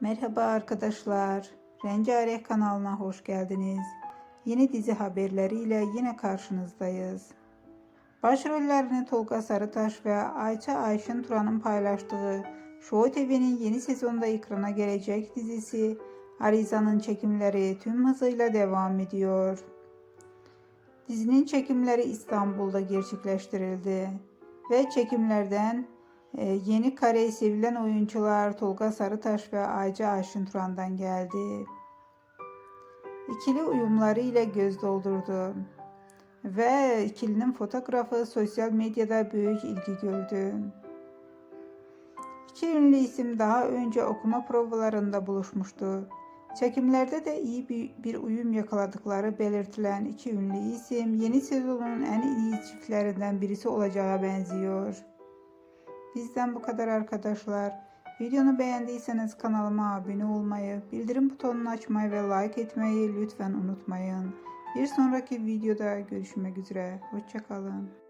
Merhaba arkadaşlar. Rengarenk kanalına hoş geldiniz. Yeni dizi haberleriyle yine karşınızdayız. Başrollerini Tolga Sarıtaş ve Ayça Ayşin Turan'ın paylaştığı Show TV'nin yeni sezonda ekrana gelecek dizisi Ariza'nın çekimleri tüm hızıyla devam ediyor. Dizinin çekimleri İstanbul'da gerçekleştirildi ve çekimlerden yeni kareyi sevilen oyuncular Tolga Sarıtaş ve Ayca Ayşin Turan'dan geldi. İkili uyumları ile göz doldurdu ve ikilinin fotoğrafı sosyal medyada büyük ilgi gördü. İki ünlü isim daha önce okuma provalarında buluşmuştu. Çekimlerde de iyi bir, bir uyum yakaladıkları belirtilen iki ünlü isim yeni sezonun en iyi çiftlerinden birisi olacağı benziyor. Bizden bu kadar arkadaşlar. Videonu beğendiyseniz kanalıma abone olmayı, bildirim butonunu açmayı ve like etmeyi lütfen unutmayın. Bir sonraki videoda görüşmek üzere. Hoşçakalın.